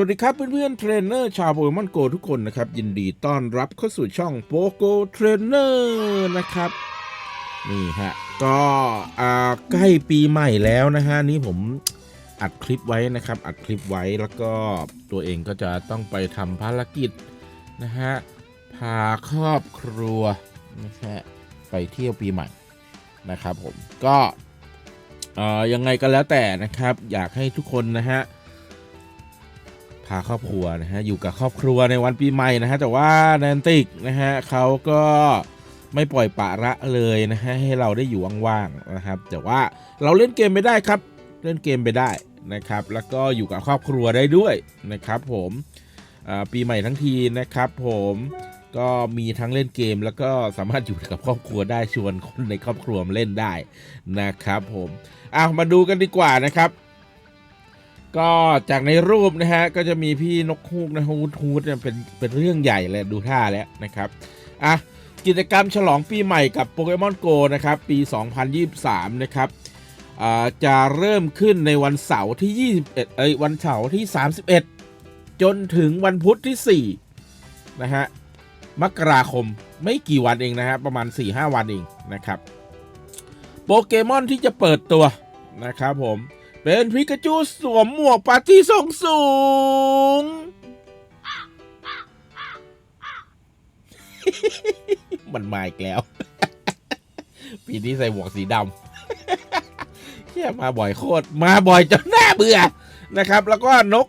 วัสดีครับเพื่อนๆเทรนเนอร์ชาวโปเกมอนโกทุกคนนะครับ ยินดีต้อนรับเข้าสู่ช่องโปโกเทรนเนอร์นะครับ นี่ฮะ ก็ใกล้ปีใหม่แล้วนะฮะ นี่ผมอัดคลิปไว้นะครับ อัดคลิปไว้แล้วก็ตัวเองก็จะต้องไปทำภารกิจนะฮะ พาครอบครัวนะฮะไปเที่ยวปีใหม่นะครับผมก็เออยังไงก็แล้วแต่นะครับ อยากให้ทุกคนนะฮะ พาครอบครัวนะฮะอยู่กับครอบครัวในวันปีใหม่นะฮะแต่ว่าแนนติกนะฮะเขาก็ไม่ปล่อยปะละเลยนะฮะให้เราได้อยู่ว่างๆนะครับ แต่ว่าเราเล่นเกมไปได้ครับเล่นเกมไปได้นะครับ แล้วก็อยู่กับครอบครัวได้ด้วยนะครับผมปีใหม่ทั้งทีนะครับผมก็มีทั้งเล่นเกมแล้วก็สามารถอยู่กับครอบครัวได้ชวนคนในครอบครัวมาเล่นได้นะครับผมอะมาดูกันดีกว่านะครับ ก็จากในรูปนะฮะก็จะมีพี่นกฮูกนะฮูดฮูดเนี่ยเป็นเป็นเรื่องใหญ่เลยดูท่าแล้วนะครับอะกิจกรรมฉลองปีใหม่กับโปเกมอนโกนะครับปี 2023 นะครับอ่าจะเริ่มขึ้นในวันเสาร์ที่ 21 เอ้ยวันเสาร์ที่ 31 จนถึงวันพุธที่ 4 นะฮะมกราคมไม่กี่วันเองนะฮะประมาณ 4-5 วันเองนะครับ โปเกมอนที่จะเปิดตัวนะครับผม เป็นพิกาจูสวมหมวกปาร์ตี้ทรงสูง มันมาอีกแล้ว ปีนี้ใส่หมวกสีดำเฮียมาบ่อยโคตร มาบ่อยจนน่าเบื่อนะครับ แล้วก็นก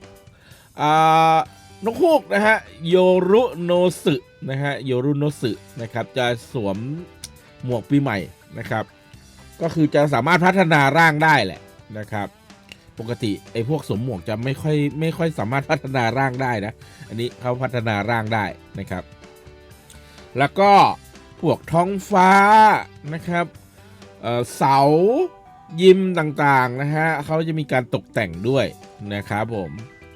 อ่านกฮูกนะฮะ โยรุโนสึนะฮะ โยรุโนสึนะครับ จะสวมหมวกปีใหม่นะครับ ก็คือจะสามารถพัฒนาร่างได้แหละนะครับ ปกติไอ้พวกสมหมวกจะไม่ค่อยไม่ค่อยสามารถพัฒนาร่างได้นะ อันนี้เขาพัฒนาร่างได้นะครับ แล้วก็พวกท้องฟ้านะครับเอ่อเสายิมต่างๆนะฮะเขาจะมีการตกแต่งด้วยนะครับผม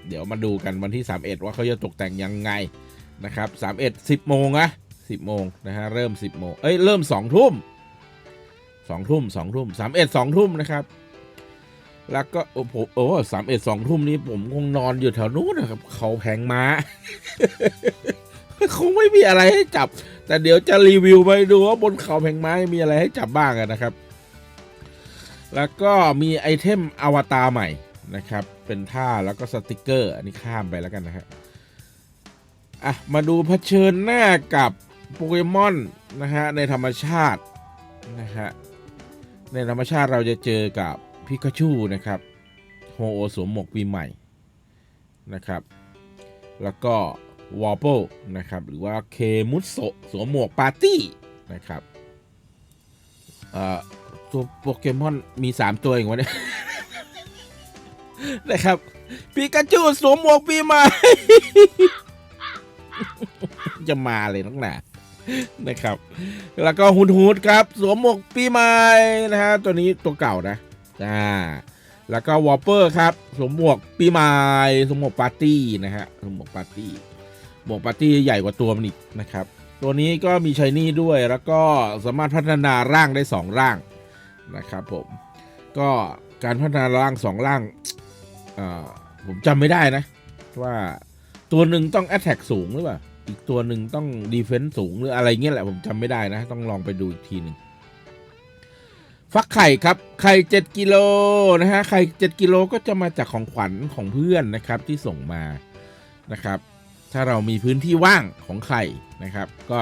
เดี๋ยวมาดูกันวันที่ 31 ว่าเขาจะตกแต่งยังไงนะครับ31 10โมงนะ10โมงนะฮะเริ่ม 10โมงเอ้ยเริ่ม2ทุ่ม2ทุ่ม2ทุ่ม31 2ทุ่มนะครับ แล้วก็โอ้โหโอ้สามเอ็ดสองทุ่มนี้ผมคงนอนอยู่แถวนู้นนะครับ เขาแพงม้าคงไม่มีอะไรให้จับ แต่เดี๋ยวจะรีวิวไปดูว่าบนเขาแพงม้ามีอะไรให้จับบ้างนะครับ แล้วก็มีไอเทมอวตารใหม่นะครับ เป็นท่าแล้วก็สติกเกอร์ อันนี้ข้ามไปแล้วกันนะฮะอะมาดูเผชิญหน้ากับโปเกมอนนะฮะในธรรมชาตินะฮะในธรรมชาติเราจะเจอกับ พิกาชูนะครับโฮโอสวมหมวกปีใหม่นะครับ แล้วก็วอลโปนะครับ หรือว่าเคมุสโซสวมหมวกปาร์ตี้นะครับตัวโปเกมอนมี 3 ตัวเองวะเนี่ยนะครับพิกาจูสวมหมวกปีใหม่ จะมาเลยนักหนานะครับ แล้วก็ฮุนฮูดครับ สวมหมวกปีใหม่นะฮะตัวนี้ตัวเก่านะ อ่าแล้วก็วอลเปอร์ครับสวมหมวกปีใหม่สวมหมวกปาร์ตี้นะฮะสวมหมวกปาร์ตี้หมวกปาร์ตี้ใหญ่กว่าตัวมันอีกนะครับ ตัวนี้ก็มีชายนี่ด้วยแล้วก็สามารถพัฒนาร่างได้ 2 ร่างนะครับผมก็การพัฒนาร่าง 2 ร่างผมจำไม่ได้นะ ว่าตัวหนึ่งต้อง Attack สูงหรือเปล่าอีกตัวหนึ่งต้อง Defense สูงหรืออะไรเงี้ยแหละผมจำไม่ได้นะ ต้องลองไปดูอีกทีหนึ่ง ฟักไข่ครับ ไข่7กิโลนะฮะ ไข่7กิโลก็จะมาจากของขวัญของเพื่อนนะครับที่ส่งมานะครับ ถ้าเรามีพื้นที่ว่างของไข่นะครับ ก็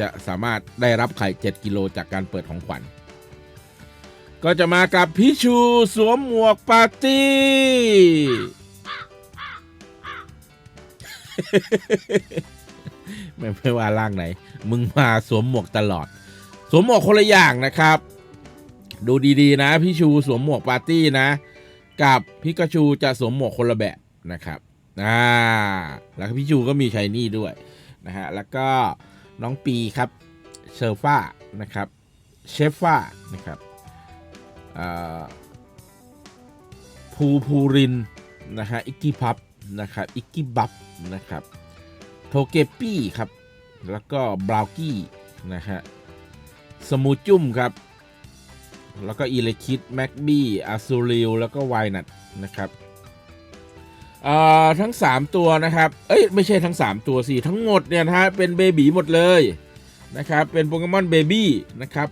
จะสามารถได้รับไข่ 7 กิโลจากการเปิดของขวัญ ก็จะมากับพิชูสวมหมวกปาร์ตี้ ไม่ไม่ว่าร่างไหน มึงมาสวมหมวกตลอด สวมหมวกคนละอย่างนะครับ ดูดีๆนะ พี่ชูสวมหมวกปาร์ตี้นะ กับพิกาชูจะสวมหมวกคนละแบบนะครับอ่าแล้วพี่ชูก็มีชายนี่ด้วยนะฮะแล้วก็น้องปีครับเชอร์ฟ้านะครับเชฟฟ้านะครับอ่าภูภูรินนะฮะอิกกี้พับนะครับอิกกี้บับนะครับโทเกปี้ครับ แล้วก็บราวกี้นะฮะสมูจุ่มครับ แล้วก็อีเลคิดแม็กบี้อาซูริลแล้วก็ไวนัทนะครับเอ่อทั้ง 3 ตัวนะครับ เอ้ย ไม่ใช่ทั้ง 3 ตัวสิ ทั้งหมดเนี่ยนะฮะ เป็นเบบีหมดเลยนะครับ เป็นโปเกมอนเบบี้นะครับ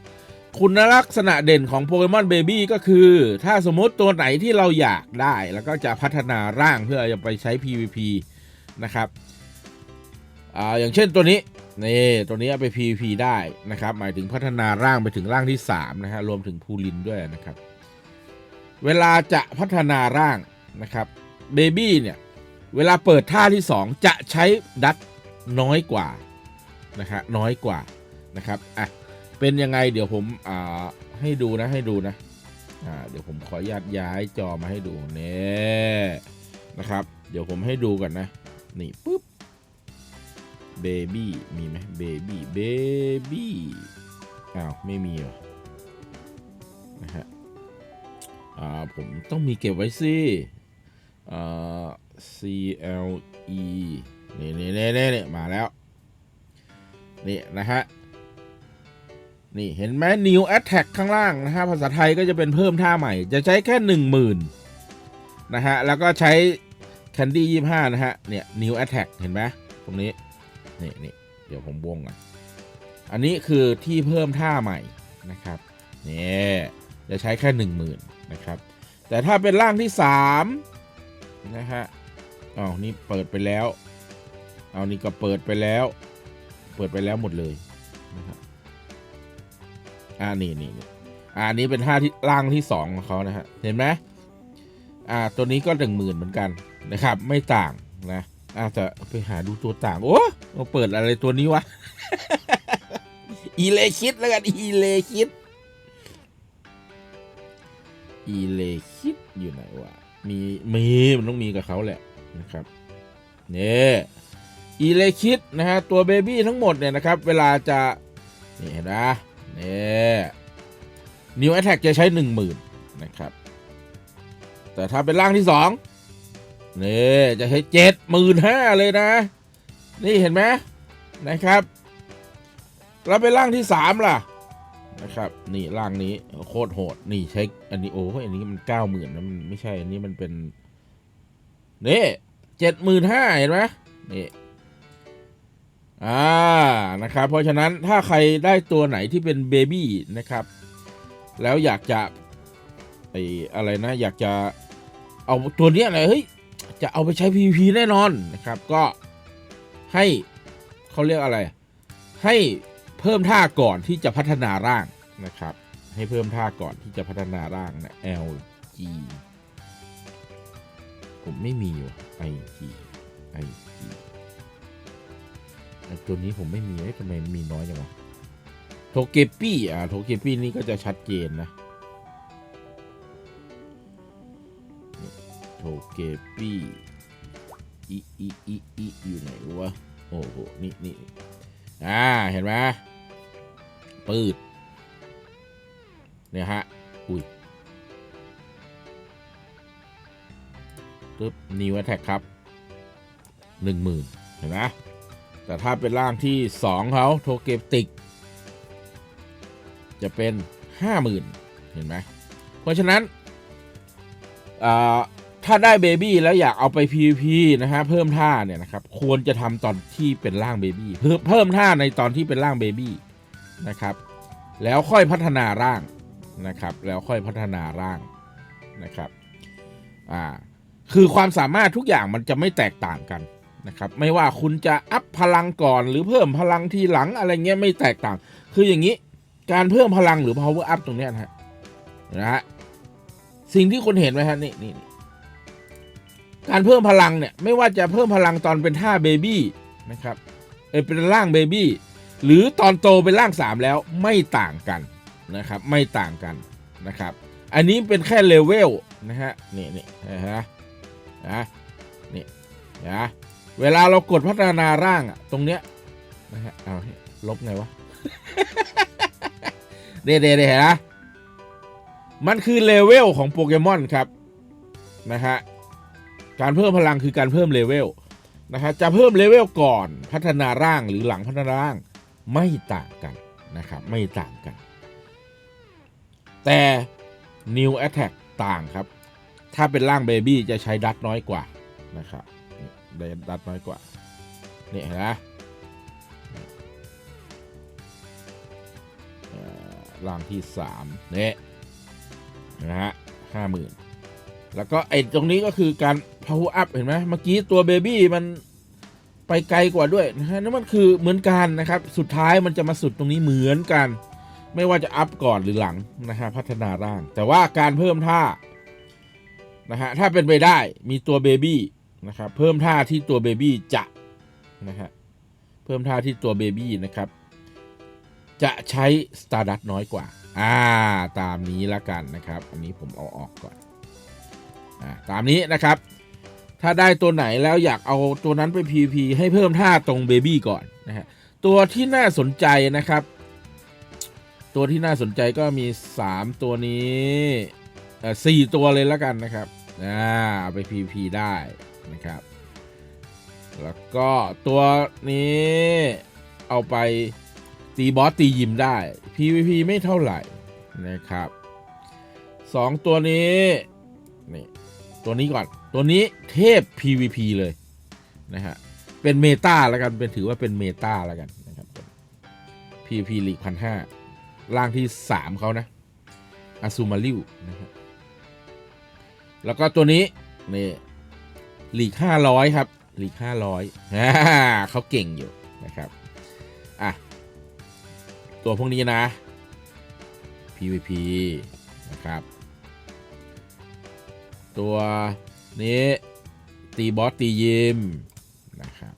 คุณลักษณะเด่นของโปเกมอนเบบี้ก็คือ ถ้าสมมติตัวไหนที่เราอยากได้ แล้วก็จะพัฒนาร่างเพื่อจะไปใช้ PVP นะครับอ่าอย่างเช่นตัวนี้ นี่ตัวนี้เอาไป PVP ได้นะครับ หมายถึงพัฒนาร่างไปถึงร่างที่ 3 นะฮะ รวมถึงพูลินด้วยนะครับ เวลาจะพัฒนาร่างนะครับเบบี้เนี่ย เวลาเปิดท่าที่ 2 จะใช้ดัตน้อยกว่านะฮะน้อยกว่านะครับอะเป็นยังไงเดี๋ยวผมอ่าให้ดูนะให้ดูนะอ่าเดี๋ยวผมขออนุญาตย้ายจอมาให้ดูเน่นะครับ เดี๋ยวผมให้ดูก่อนนะ นี่ปุ๊บ เบบี้มีไหมเบบี้เบบี้อ้าว ไม่มีว่ะนะฮะอ่าผมต้องมีเก็บไว้สิอ่า C L E นี่นี่นี่นี่นี่มาแล้ว นี่นะฮะ นี่เห็นไหม New Attack ข้างล่างนะฮะ ภาษาไทยก็จะเป็นเพิ่มท่าใหม่ จะใช้แค่หนึ่งหมื่นนะฮะ แล้วก็ใช้ Candy 25 นะฮะ เนี่ย New Attack เห็นไหมตรงนี้ นี่นี่เดี๋ยวผมวงก่อนอันนี้คือที่เพิ่มท่าใหม่นะครับนี่จะใช้แค่หนึ่งหมื่นนะครับ แต่ถ้าเป็นร่างที่สามนะฮะอ้าวนี่เปิดไปแล้วเอานี่ก็เปิดไปแล้ว เปิดไปแล้วหมดเลยนะครับอ่านี่นี่นอ่าอันนี้เป็นท่าที่ร่างที่สองของเขานะฮะเห็นไหมอ่าตัวนี้ก็หนึ่งหมื่นเหมือนกันนะครับ ไม่ต่างนะ อาจจะไปหาดูตัวต่าง โอ้มาเปิดอะไรตัวนี้วะ อีเลคิดแล้วกัน อีเลคิด อีเลคิดอยู่ไหนวะ มีมีมันต้องมีกับเขาแหละนะครับเนี่ยอีเลคิดนะฮะตัวเบบี้ทั้งหมดเนี่ยนะครับ เวลาจะนี่เห็นนะเนี่ยนิวแอ t แทกจะใช้หนึ่งหมื่นนะครับ แต่ถ้าเป็นร่างที่สอง นี่จะใช้เจ็ดหมื่นห้าเลยนะ นี่เห็นไหมนะครับ แล้วเป็นร่างที่สามล่ะนะครับ นี่ร่างนี้โคตรโหดนี่ใช้อันนี้โอ้ยอันนี้มันเก้าหมื่นนะมันไม่ใช่อันนี้มันเป็นนี่เจ็ดหมื่นห้าเห็นไหมนี่อ่านะครับ เพราะฉะนั้นถ้าใครได้ตัวไหนที่เป็นเบบี้นะครับ แล้วอยากจะไออะไรนะ อยากจะเอาตัวเนี้ยอะไรเฮ้ย จะเอาไปใช้ PVP แน่นอนนะครับก็ให้เขาเรียกอะไร ให้เพิ่มท่าก่อนที่จะพัฒนาร่างนะครับ ให้เพิ่มท่าก่อนที่จะพัฒนาร่างนะ L G ผมไม่มีว่ะ I G I G ไอตัวนี้ผมไม่มีเอ้ทำไมมีน้อยจังวะโทเกปี้อ่าโทเกปี้นี่ก็จะชัดเจนนะ โทเกปี้อีอีอีอีอยู่ไหนวะ โอ้โห นี่นี่อ่า เห็นไหมปืดเนี่ยฮะ อุ้ยปึ๊บนิวแอทแทกครับหนึ่งหมื่นเห็นไหมแต่ถ้าเป็นร่างที่สองเขาโทเกปติก จะเป็นห้าหมื่นเห็นไหมเพราะฉะนั้นอ่า ถ้าได้เบบี้แล้วอยากเอาไป PVP นะฮะเพิ่มท่าเนี่ยนะครับควรจะทำตอนที่เป็นร่างเบบี้เพิ่มเพิ่มท่าในตอนที่เป็นร่างเบบี้นะครับ แล้วค่อยพัฒนาร่างนะครับ แล้วค่อยพัฒนาร่างนะครับอ่าคือความสามารถทุกอย่างมันจะไม่แตกต่างกันนะครับ ไม่ว่าคุณจะอัพพลังก่อนหรือเพิ่มพลังทีหลังอะไรเงี้ยไม่แตกต่าง คืออย่างนี้การเพิ่มพลังหรือ power up ตรงเนี้ยนะฮะนะฮะสิ่งที่คุณเห็นไหมฮะนี่นี่ การเพิ่มพลังเนี่ยไม่ว่าจะเพิ่มพลังตอนเป็นท่าเบบี้นะครับเออเป็นร่างเบบี้หรือตอนโตเป็นร่างสามแล้วไม่ต่างกันนะครับไม่ต่างกันนะครับ อันนี้เป็นแค่เลเวลนะฮะนี่นี่นะฮะนะนี่นะเวลาเรากดพัฒนาร่างอะตรงเนี้ยนะฮะเอาลบไงวะเด้เด้เด้นะมันคือเลเวลของโปเกมอนครับนะฮะ การเพิ่มพลังคือการเพิ่มเลเวลนะครับจะเพิ่มเลเวลก่อนพัฒนาร่างหรือหลังพัฒนาร่างไม่ต่างกันนะครับไม่ต่างกัน แต่ New Attack ต่างครับ ถ้าเป็นร่างเบบี้จะใช้ดัตน้อยกว่านะครับนี่ได้ดัดน้อยกว่านี่เห็นไหมร่างที่สามเนี่ยนะฮะห้าหมื่น แล้วก็ไอ้ตรงนี้ก็คือการ power up เห็นไหมเมื่อกี้ตัวเบบี้มันไปไกลกว่าด้วยนะฮะนั่นมันคือเหมือนกันนะครับ สุดท้ายมันจะมาสุดตรงนี้เหมือนกัน ไม่ว่าจะอัพก่อนหรือหลังนะฮะพัฒนาร่าง แต่ว่าการเพิ่มท่านะฮะถ้าเป็นไปได้มีตัวเบบี้นะครับเพิ่มท่าที่ตัวเบบี้จะนะฮะเพิ่มท่าที่ตัวเบบี้นะครับ จะใช้ Stardust น้อยกว่า อ่า ตามนี้ละกันนะครับ อันนี้ผมเอาออกก่อน ตามนี้นะครับ ถ้าได้ตัวไหนแล้วอยากเอาตัวนั้นไป PVP ให้เพิ่มท่าตรงเบบี้ก่อนนะฮะตัวที่น่าสนใจนะครับ ตัวที่น่าสนใจก็มี 3 ตัวนี้เอ่อสี่ตัวเลยแล้วกันนะครับอ่าเอาไป PVP ได้นะครับ แล้วก็ตัวนี้เอาไปตีบอสตียิมได้ PVP ไม่เท่าไหร่นะครับสองตัวนี้นี่ ตัวนี้ก่อน ตัวนี้เทพ PVP เลยนะฮะ เป็นเมตาแล้วกัน เป็นถือว่าเป็นเมตาแล้วกันนะครับ PVP ลีกพันห้าล่างที่ 3เขานะอาซูมาริวนะครับ แล้วก็ตัวนี้นี่ลีก500ครับลีก500อ่าเขาเก่งอยู่นะครับ อะ ตัวพวกนี้นะ PVP นะครับ ตัวนี้ตีบอสตียิมนะครับ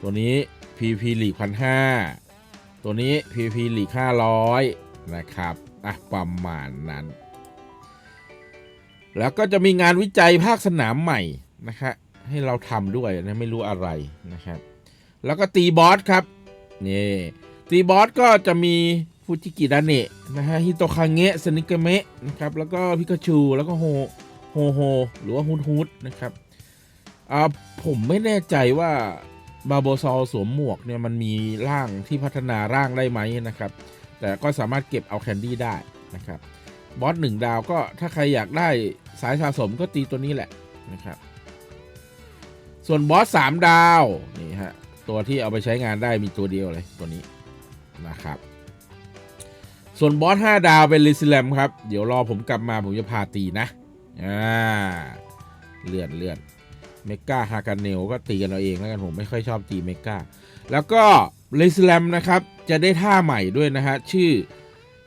ตัวนี้ PVP ลีกพันห้าตัวนี้ PVP ลีกห้าร้อยนะครับอะประมาณนั้น แล้วก็จะมีงานวิจัยภาคสนามใหม่นะครับให้เราทำด้วยนะไม่รู้อะไรนะครับ แล้วก็ตีบอสครับนี่ตีบอสก็จะมีฟูจิกิดาเนะนะฮะฮิโตคังเงะสนิกเมะนะครับแล้วก็พิกาชูแล้วก็โฮ โฮโฮหรือว่าฮุดฮุดนะครับอ่าผมไม่แน่ใจว่าบาโบซอลสวมหมวกเนี่ยมันมีร่างที่พัฒนาร่างได้ไหมนะครับ แต่ก็สามารถเก็บเอาแคนดี้ได้นะครับบอสหนึ่งดาวก็ถ้าใครอยากได้สายสะสมก็ตีตัวนี้แหละนะครับ ส่วนบอสสามดาวนี่ฮะตัวที่เอาไปใช้งานได้มีตัวเดียวเลยตัวนี้นะครับ ส่วนบอส5ดาวเป็นลิซิแลมครับ เดี๋ยวรอผมกลับมาผมจะพาตีนะ อ่าเลื่อนเลื่อนเมกาฮากันเนลก็ตีกันเอาเองแล้วกันผมไม่ค่อยชอบตีเมกาแล้วก็ลิซิแลมนะครับ จะได้ท่าใหม่ด้วยนะฮะ ชื่อ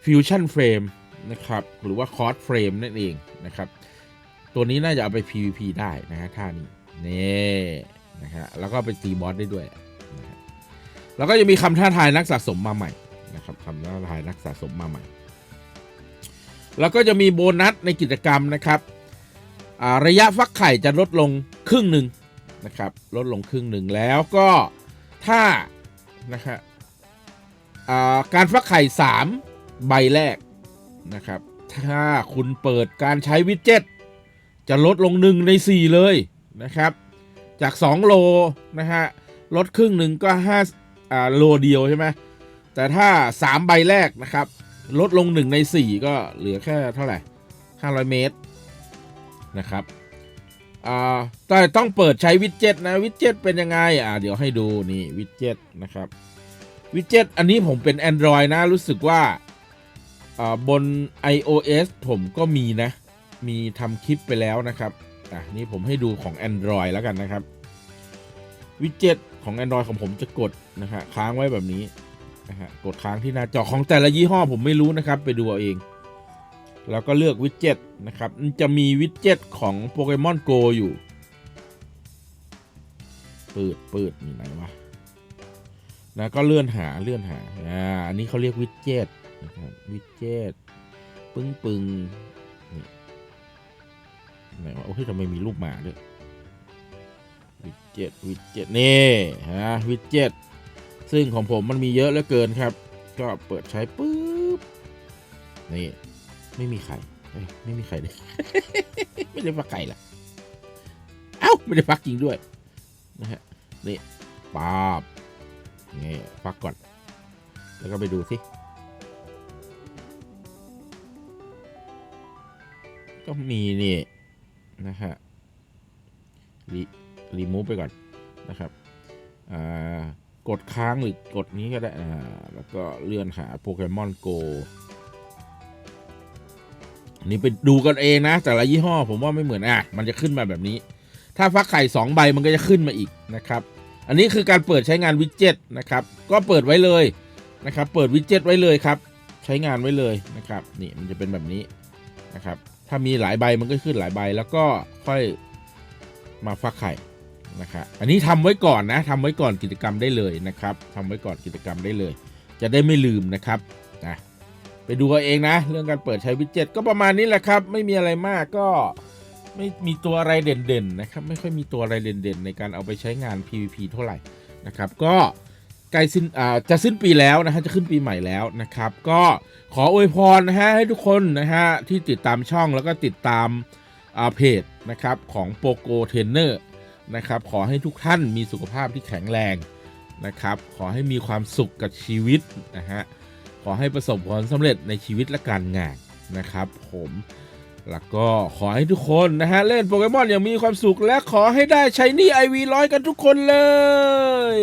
Fusion Frame นะครับ หรือว่า c o r d Frame นั่นเองนะครับ ตัวนี้น่าจะเอาไป PVP ได้นะฮะท่านี้นี่นะฮะแล้วก็ไปตีบอสได้ด้วยนะฮะแล้วก็จะมีคำท้าทายนักสะสมมาใหม่นะครับทำแล้วลายนักสะสมมาใหม่ แล้วก็จะมีโบนัสในกิจกรรมนะครับ ระยะฟักไข่จะลดลงครึ่งหนึ่งนะครับ ลดลงครึ่งหนึ่งแล้วก็ถ้านะครับการฟักไข่ 3 ใบแรกนะครับ ถ้าคุณเปิดการใช้วิดเจ็ตจะลดลง 1 ใน 4 เลยนะครับ จาก 2 โลนะฮะลดครึ่งหนึ่งก็5อ่าโลเดียวใช่ไหมแต่ถ้า 3 ใบแรกนะครับ ลดลง 1 ใน 4 ก็เหลือแค่เท่าไหร่ 500 เมตร นะครับอ่าแต่ต้องเปิดใช้วิดเจ็ตนะวิดเจ็ตเป็นยังไงอ่าเดี๋ยวให้ดูนี่วิดเจ็ตนะครับวิดเจ็ตอันนี้ผมเป็น Android นะรู้สึกว่าอ่าบน iOS ผมก็มีนะ มีทำคลิปไปแล้วนะครับอะนี่ผมให้ดูของ Android แล้วกันนะครับวิดเจ็ตของ Android ของผมจะกดนะฮะค้างไว้แบบนี้นะฮะกดค้างที่หน้าจอของแต่ละยี่ห้อผมไม่รู้นะครับ ไปดูเอาเอง แล้วก็เลือกวิดเจ็ตนะครับมันจะมีวิดเจ็ตของโปเกมอนโกอยู่เปิดเปิดมีไหนวะแล้วก็เลื่อนหาเลื่อนหาอ่าอันนี้เขาเรียกวิดเจ็ตนะครับวิดเจ็ตปึ้งปึ้งไหนวะโอ้ยทำไมมีรูปหมาด้วยวิดเจ็ตวิดเจ็ตนี่ฮะวิดเจ็ตซึ่งของผมมันมีเยอะเหลือเกินครับ ก็เปิดใช้ปุ๊บนี่ ไม่มีไข่ไม่มีไข่เลย ไม่ได้ฟักไก่ละเอ้าไม่ได้ฟักจริงด้วยนะฮะนี่ป๊าบนี่ฟักก่อน แล้วก็ไปดูสิก็มีนี่นะฮะรีรีมูฟไปก่อนนะครับอ่ากดค้างหรือกดนี้ก็ได้อ่าแล้วก็เลื่อนหาโปเกมอนโก นนี้ไปดูกันเองนะ แต่ละยี่ห้อผมว่าไม่เหมือนอะมันจะขึ้นมาแบบนี้ ถ้าฟักไข่สองใบมันก็จะขึ้นมาอีกนะครับ อันนี้คือการเปิดใช้งานวิดเจ็ตนะครับ ก็เปิดไว้เลยนะครับ เปิดวิดเจ็ตไว้เลยครับ ใช้งานไว้เลยนะครับ นี่มันจะเป็นแบบนี้นะครับ ถ้ามีหลายใบมันก็ขึ้นหลายใบแล้วก็ค่อยมาฟักไข่นะครับอันนี้ทำไว้ก่อนนะทำไว้ก่อนกิจกรรมได้เลยนะครับทำไว้ก่อนกิจกรรมได้เลย จะได้ไม่ลืมนะครับ ไปดูเอาเองนะ เรื่องการเปิดใช้วิดเจ็ตก็ประมาณนี้แหละครับ ไม่มีอะไรมากก็ไม่มีตัวอะไรเด่นๆนะครับ ไม่ค่อยมีตัวอะไรเด่นๆ ในการเอาไปใช้งาน PVP เท่าไหร่นะครับ ก็ใกล้สิ้นอ่าจะสิ้นปีแล้วนะฮะจะขึ้นปีใหม่แล้วนะครับ ก็ขออวยพรนะฮะให้ทุกคนนะฮะที่ติดตามช่องแล้วก็ติดตามอ่าเพจนะครับของโปโกเทรนเนอร์นะครับขอให้ทุกท่านมีสุขภาพที่แข็งแรงนะครับ ขอให้มีความสุขกับชีวิตนะฮะ ขอให้ประสบความสำเร็จในชีวิตและการงานนะครับผมแล้วก็ขอให้ทุกคนนะฮะ เล่นโปเกมอนอย่างมีความสุขและขอให้ได้ใช้นี่ไอวีร้อยกันทุกคนเลย